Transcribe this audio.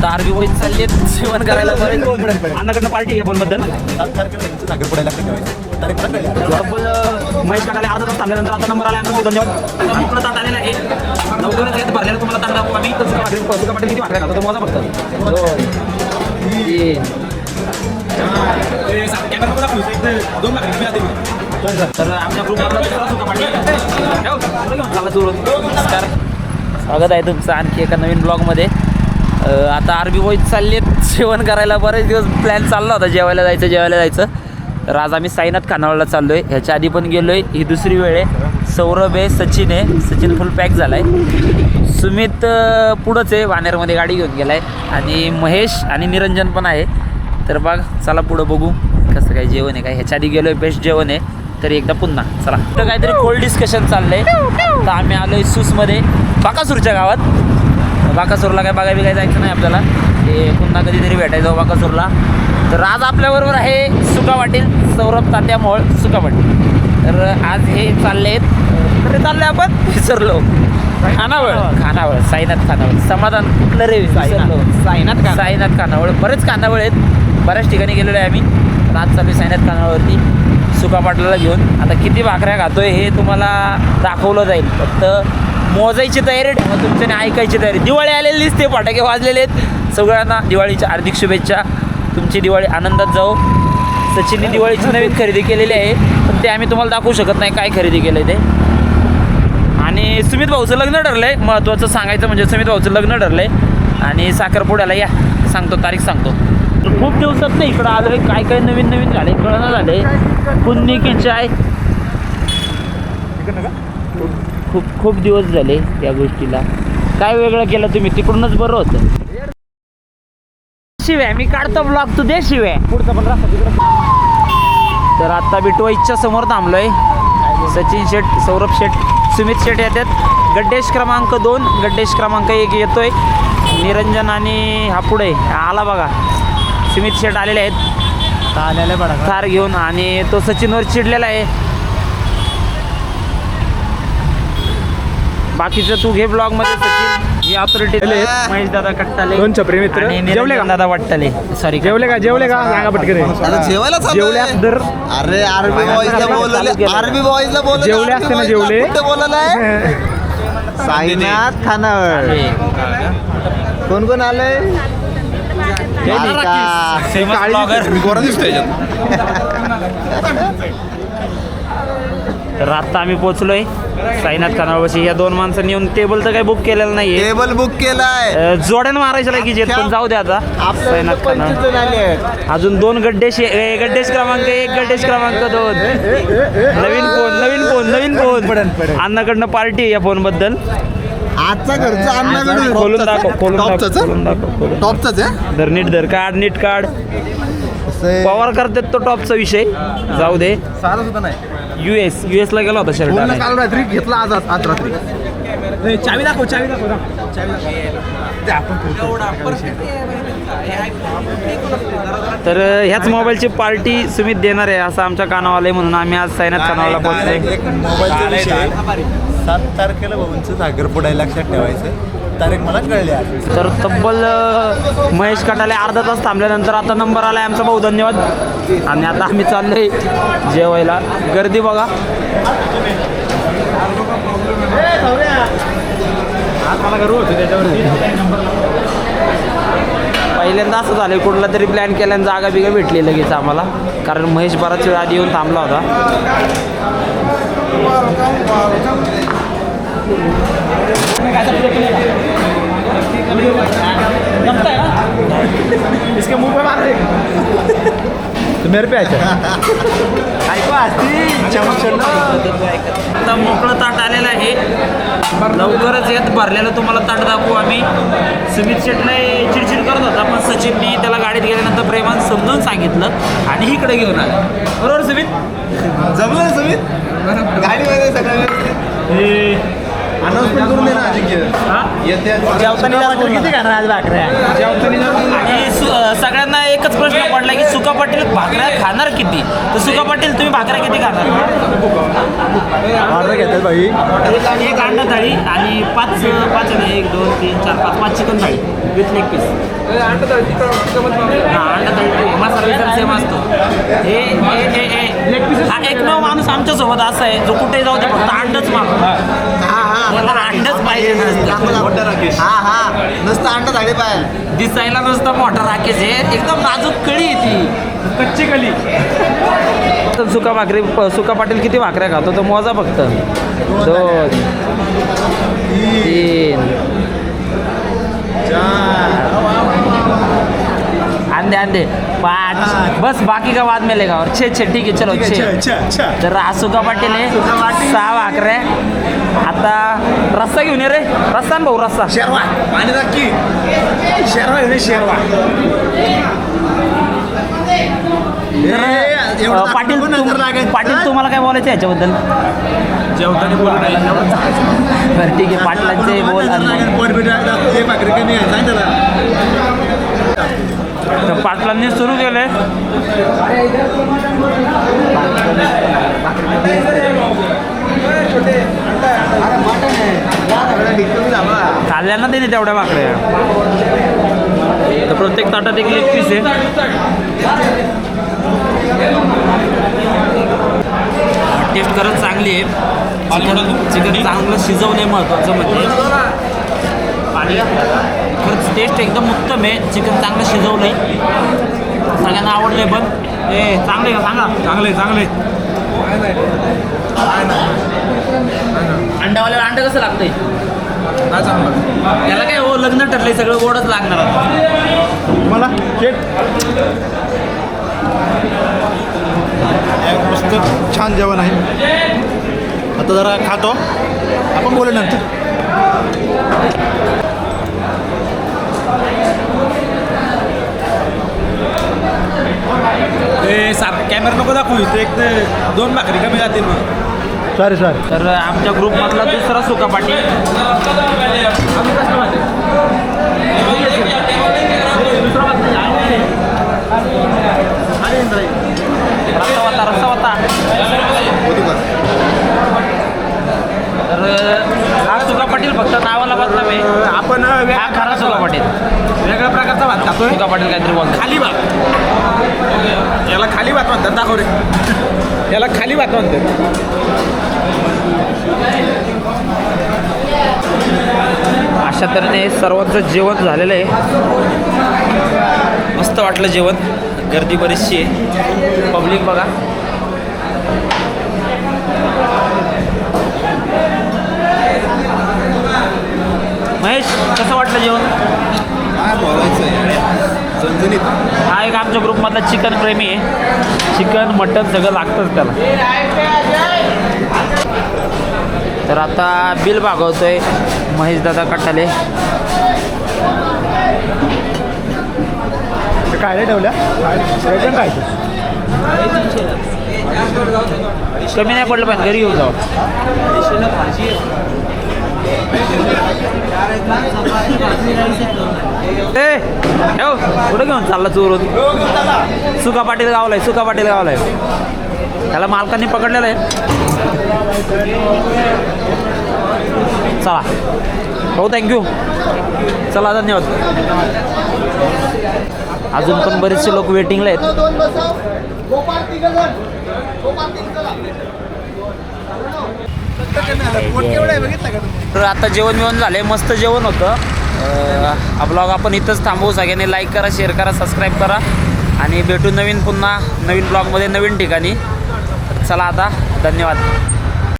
आता आरबी वैद चालले जेवण करायला बरेच अन्नाकडनं पार्टी आहे बद्दल डबल महेश काकाले अर्धा तास थांबल्यानंतर आता नंबर आल्यानंतर धन्यवाद आपलं ताट आलेलं आहे. लवकरच येत भरलेलं तुम्हाला ताट दाखवू आम्ही. तसं पाटील पसुका पाटील किती वाटलं तो मोजा फक्त. दोन तर आमच्या स्वागत आहे तुमचं आणखी एका नवीन ब्लॉगमध्ये अ, आता आरबी बॉईज चालले जेवण करायला बरेच दिवस प्लॅन चालला होता. जेवायला जायचं जेवायला जायचं. तर आज आम्ही साईनाथ खानावळला चाललो आहे ह्याच्या आधी पण गेलो आहे ही दुसरी वेळ आहे. सौरभ आहे सचिन आहे. सचिन फुल पॅक झाला आहे सुमित पुढंच आहे. वानेरमध्ये गाडी घेऊन गेला आहे आणि महेश आणि निरंजन पण आहे. तर बघ चला पुढं बघू कसं काय जेवण आहे काय. ह्याच्या आधी गेलो आहे बेस्ट जेवण आहे. तर एकदा पुन्हा चला. तर काहीतरी कोल्ड डिस्कशन चाललंय. तर आम्ही आलो आहे सूसमध्ये. बाकासूरच्या गावात. बाकासूरला काय बघायला काय जायचं नाही आपल्याला. ते पुन्हा कधीतरी भेटायचं बाकासूरला तर आज आपल्याबरोबर आहे सुका पाटील सौरभ तात्या मोळ सुका पाटील. तर आज हे चालले आहेत. तरी चालले आपण? विसरलो. खानावळ. खानावळ. साईनाथ खानावळ. समाधान कुठलं रे? विसरलो. साईनाथ खान साईनाथ खानावळ. बरेच खानावळ आहेत. बऱ्याच ठिकाणी गेलेलो आहे आम्ही. तर आज चालू साईनाथ खानावळवरती. सुका पाटलाला घेऊन. आता किती भाकऱ्या खातोय हे तुम्हाला दाखवलं जाईल. फक्त मोजायची तयारी ठेवा तुमच्याने ऐकायची तयारी. दिवाळी आलेली दिसते फटाके वाजलेले आहेत. सगळ्यांना दिवाळीच्या हार्दिक शुभेच्छा. तुमची दिवाळी आनंदात जाऊ सचिनने दिवाळीची नवीन खरेदी केलेली आहे. पण ते आम्ही तुम्हाला दाखवू शकत नाही काय खरेदी केलं ते. आणि सुमित भाऊचं लग्न ठरलं आहे महत्त्वाचं सांगायचं म्हणजे सुमित भाऊचं लग्न ठरलं आहे आणि साखरपुड्याला या. सांगतो तारीख सांगतो. तर खूप दिवसात नाही इकडं आलो आहे काय काय नवीन नवीन झाले कळणं झाले पुन्नी की चाय. खूप खूप दिवस झाले या गोष्टीला. काय वेगळं केलं तुम्ही? तिकडूनच बरं होतं. शिव्या मी काढतो ब्लॉग तू दे शिव्या. पुढचा पण रस्ता तर आता बिटवाईच्या समोर थांबलोय. सचिन शेठ सौरभ शेठ सुमित शेठ येतात. गड्डेश क्रमांक दोन गड्डेश क्रमांक एक येतोय. निरंजन आणि हा पुढे आला बघा. सुमित शेठ आलेले आहेत. आलेले बडा थार घेऊन आणि तो सचिनवर चिडलेला आहे. बाकीचं तू घे ब्लॉगमध्ये सचिन. ही ऑथॉरिटी महेश दादा कट्टाले. दोन छपरी मित्र. जेवले का? दादा वाटताले सॉरी जेवले का? जेवले का? सांगा पटकन. जेवायला जेवले. तर? अरे आरबी बोलवले. केलं. आरबी बॉईजला बोलवले. जेवले असते ना, जेवले? साईनाथ खानावळ. कोण कोण आलंय? फेमस ब्लॉगर तर आता आम्ही पोहोचलोय. साईनाथ खानावळशी या दोन माणसांनी येऊन टेबल तर काही बुक केलेलं नाहीये. टेबल बुक केलाय. जोड्यानं मारायच्या लागी पण जाऊ दे आता. साईनाथ आहेत. अजून दोन गड्डेश गड्डेश क्रमांक एक गड्डेश क्रमांक दोन. नवीन फोन नवीन फोन नवीन फोन अन्नाकडनं पार्टी आहे या फोनबद्दल. आजचा घरचा अन्नाकडे खोलून दाखव खोलून दाखव खोलून दाखव टॉपचाच आहे धर नीट धर काढ नीट काढ. असं पवार करतात तो टॉपचा विषय. जाऊ दे. साधा सुद्धा नाही. यू एस यू एसला गेला होता शर्ट काल रात्री घेतला आज आज रात्री. चावी दाखव चावी दाखव तर ह्याच मोबाईलची पार्टी सुमित देणार आहे असं आमच्या कानावाला म्हणून आम्ही आज सायनाथ कानावाला पोहोचलोय एक मोबाईलचा विषय सात तारखेला भाऊंचं साखरपुडा आहे, लक्षात ठेवायचं तारीख मला कळली तर तब्बल अं, महेश कटाले अर्धा तास थांबल्यानंतर आता नंबर आला आमचा भाऊ धन्यवाद. आणि आता आम्ही चाललोय जेवायला. गर्दी बघा. पहिल्यांदा असं झालं कुठला तरी प्लॅन केल्यानं जागा बिगा भेटली लगेच आम्हाला. कारण महेश बराच वेळ आधी येऊन थांबला होता. इसके मुंह पे मार तो मेरे पे ऐकू असती आता मोकळं ताट आलेलं आहे. लवकरच येत भरलेलं तुम्हाला ताट दाखवू आम्ही. सुमित शेटला चिडचिड करत होता पण सचिननी त्याला गाडीत गेल्यानंतर प्रेमान समजून सांगितलं आणि इकडे घेऊन आलं. बरोबर सुमित? जमलं सुमित? गाडीमध्ये सगळं अनाउन्समेंट करून दे ना अजिंक्य? येत्या जेवताना जास्त बोलू नका. किती खाणार आज भाकऱ्या? आणि सु अं, सगळ्यांना एकच प्रश्न पडला की सुका पाटील भाकऱ्या खाणार किती? तर सुका पाटील तुम्ही भाकऱ्या किती खाणार? ऑर्डर घेतात भाई. एक एक अंडा थाळी आणि पाच पाच एक दोन तीन चार पाच पाच chicken thali with leg piece हा अंडा थाळी. मसाला बिसाला सेम असतो. हे हे हे हे. हा एकमेव माणूस आमच्यासोबत असा आहे जो कुठे जाऊ दे फक्त अंडच मागतो. मला अंडच पाहिजे नसतं. हा हा. नुसतं अंडा झाडे पाहिजे दिसायला नुसतं मोठा राकेश आहे एकदम नाजूक कळी आहे ती. कच्ची गली तर सुका भाकरी सुका पाटील किती भाकऱ्या खातो? तर मोजा फक्त. दोन तीन. अंधे अंधे पाच बस बाकी का बाद मिलेगा और छे छे ठीक आहे चलो छे। अच्छा अच्छा तर हा सुका पाटील आहे सहा भाकऱ्या आता रस्सा घेऊन ये रे? रस्सा आण भाऊ रस्सा। शेरवा पाणी नक्की शेरवा घेऊन ये, शेरवा। पाटील. पाटील तुम्हाला काय बोलायचं याच्याबद्दल? जेवताना बरं ठीक आहे पाटलांचे बोल आणि पोट बिट एक भाकरी कमी आहे सांग त्याला तर पाटलांनी सुरू केले खाल्ल्यांना देणे तेवढ्या भाकऱ्या. तर प्रत्येक ताटात एक लेग पीस आहे. टेस्ट खरंच चांगली आहे. चिकन चांगलं शिजवलं आहे महत्त्वाचं म्हणजे. पाणी खरंच टेस्ट एकदम उत्तम आहे. चिकन चांगलं शिजवलं आहे सगळ्यांना आवडलं आहे पण. ए चांगलं आहे का? सांगा. चांगले चांगले अंडावाल्याला अंडं कसं लागतंय? काय चांगलं त्याला काय हो लग्न ठरलंय सगळं गोडच लागणार आता. मला मस्त छान जेवण आहे. आता जरा खातो. आपण बोलू नंतर. ए साप कॅमेरा नको दाखवू इथे. एक ते दोन भाकरी कमी जातील मग. सॉरी सॉरी तर आमच्या ग्रुपमधला दुसरा सुका पाटील रस्ता होता रस्ता होता तर हा सुका पाटील फक्त नावाला बदनाम आहे. आपण हा खरा सुका पाटील. वेगळ्या प्रकारचा भात खातोय. सुका पाटील काहीतरी बोलतो खाली भात. याला खाली भात म्हणतात. दाखव रे. याला खाली भात म्हणतात. अशा तऱ्हेने सर्वांचं जेवण झालेलं आहे. मस्त वाटलं जेवण. गर्दी बरीचशी आहे. पब्लिक बघा. महेश कसं वाटलं जेवण? काय बोलायचं झणझणीत. हा एक आमच्या ग्रुपमधला चिकन प्रेमी आहे. चिकन मटन सगळं लागतंच त्याला. तर आता बिल भागवतोय महेश दादा कट्टाले काय रे ठेवल्या? काय काय कमी नाही पडलं पाहिजे घरी येऊ जाऊ ए ठेव. कुठं घेऊन चालला चोरून सुका पाटील गावलाय सुका पाटील गावला आहे. त्याला मालकांनी पकडलेलं आहे. चला. हो थँक्यू चला धन्यवाद. अजून पण बरेचसे लोक वेटिंगला आहेत. तर आता जेवण जेवण झाले मस्त जेवण होतं. हा ब्लॉग आपण इथंच थांबवू. सगळ्यांनी लाईक करा शेअर करा सबस्क्राईब करा. आणि भेटू नवीन पुन्हा नवीन ब्लॉगमध्ये नवीन ठिकाणी. चला आता धन्यवाद.